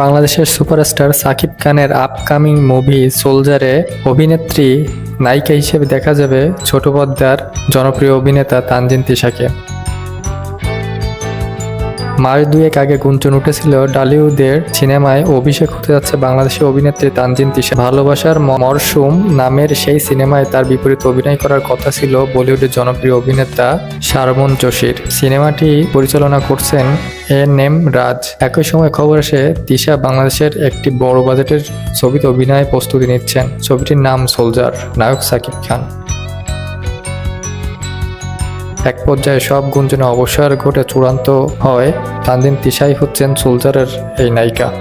বাংলাদেশের সুপারস্টার সাকিব খানের upcoming movie সোলজারে অভিনেত্রী নায়িকা হিসেবে দেখা যাবে ছোট পর্দার জনপ্রিয় অভিনেতা তানজিন তিশাকে। মাস দুয়েক আগে গুঞ্জন উঠেছিল ডালিউডের সিনেমায় অভিষেক হতে যাচ্ছে বাংলাদেশি অভিনেত্রী তানজিন তিশা। ভালোবাসার মরশুম নামের সেই সিনেমায় তার বিপরীতে অভিনয় করার কথা ছিল বলিউডের জনপ্রিয় অভিনেতা শারমন জোশীর সিনেমাটি পরিচালনা করছেন এন এম রাজ। একই সময় খবর আসে, তিশা বাংলাদেশের একটি বড় বাজেটের ছবিতে অভিনয়ে প্রস্তুতি নিচ্ছেন। ছবিটির নাম সোলজার। নায়ক সাকিব খান। এক পর্যায়ে সব গুঞ্জনে অবসর ঘটে চূড়ান্ত হয় তানজিন তিশাই হচ্ছেন সোলজারের এই নায়িকা।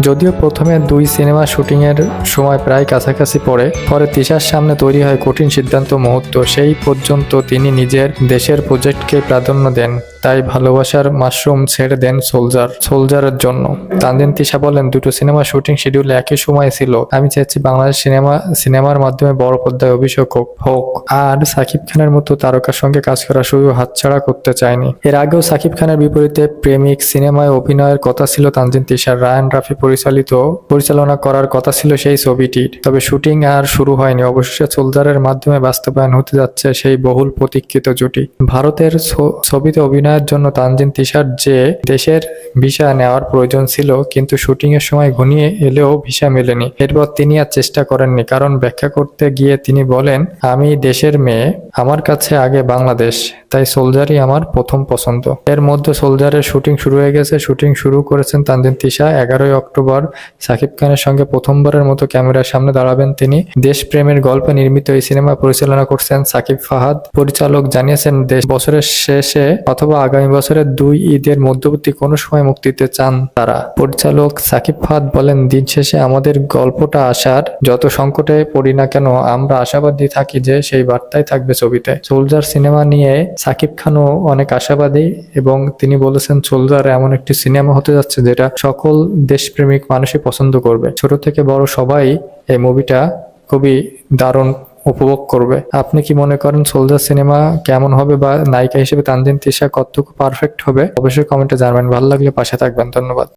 যদিও প্রথমে দুই সিনেমা শুটিংয়ের সময় প্রায় কাছাকাছি পড়ে, পরে তিশার সামনে তৈরি হয় কঠিন সিদ্ধান্ত মুহূর্ত, সেই পর্যন্ত তিনি নিজের দেশের প্রজেক্টকে প্রাধান্য দেন। তাই ভালোবাসার মাশরুম ছেড়ে দেন সোলজার। সোলজারের জন্য। তানজিন তিশা বলেন, দুটো সিনেমা শুটিং শিডিউল একই সময় ছিল। আমি চাইছি বাংলাদেশ সিনেমা, সিনেমার মাধ্যমে বড় পর্দায় অভিষেক হোক আর সাকিব খানের মতো তারকার সঙ্গে কাজ করার সুযোগ হাতছাড়া করতে চায়নি এর আগেও সাকিব খানের বিপরীতে প্রেমিক সিনেমায় অভিনয়ের কথা ছিল তানজিন তিশার। রায়ান রাফি পরিচালিত, পরিচালনা করার কথা ছিল সেই ছবিটির। তবে শুটিং আর শুরু হয়নি। অবশেষে সোলজারের মাধ্যমে বাস্তবায়ন হতে যাচ্ছে সেই বহুল প্রতীক্ষিত জুটি। ভারতের ছবিতে অভিনয়ের জন্য তানজিন তিশার যে দেশের ভিসা নেওয়ার প্রয়োজন ছিল, কিন্তু শুটিং এর সময় ঘনিয়ে এলেও ভিসা মেলেনি। এরপর তিনি আর চেষ্টা করেননি, কারণ ব্যাখ্যা করতে গিয়ে তিনি বলেন, আমি দেশের মেয়ে, আমার কাছে আগে বাংলাদেশ, তাই সোলজারই আমার প্রথম পছন্দ। এর মধ্যে সোলজারের শুটিং শুরু হয়ে গেছে। শুটিং শুরু করেছেন তানজিন তিশা। এগারোই অক্টোবর সাকিব খানের সঙ্গে প্রথমবারের মতো ক্যামেরার সামনে দাঁড়াবেন তিনি। দেশপ্রেমের গল্পে নির্মিত এই সিনেমা পরিচালনা করছেন সাকিব ফাহাদ। পরিচালক জানিয়েছেন, দেশ বছরের শেষে অথবা আগামী বছরের দুই ঈদের মধ্যবর্তী কোনো সময় মুক্তি দিতে চান তারা। পরিচালক সাকিব ফাহাদ বলেন, দিন শেষে আমাদের গল্পটা আসার যত সংকটে পড়ি না কেন, আমরা আশাবাদী থাকি যে সেই বার্তাই থাকবে ছবিতে। সোলজার সিনেমা নিয়ে সাকিব খানও অনেক আশাবাদী এবং তিনি বলেছেন, সোলজার এমন একটি সিনেমা হতে যাচ্ছে যেটা সকল দেশপ্রেমিক মানুষই পছন্দ করবে। ছোট থেকে বড় সবাই এই মুভিটা খুবই দারুণ উপভোগ করবে। আপনি কি মনে করেন, সোলজার সিনেমা কেমন হবে বা নায়িকা হিসেবে তানজিন তিশা কতটুকু পারফেক্ট হবে? অবশ্যই কমেন্টে জানাবেন। ভালো লাগলে পাশে থাকবেন। ধন্যবাদ।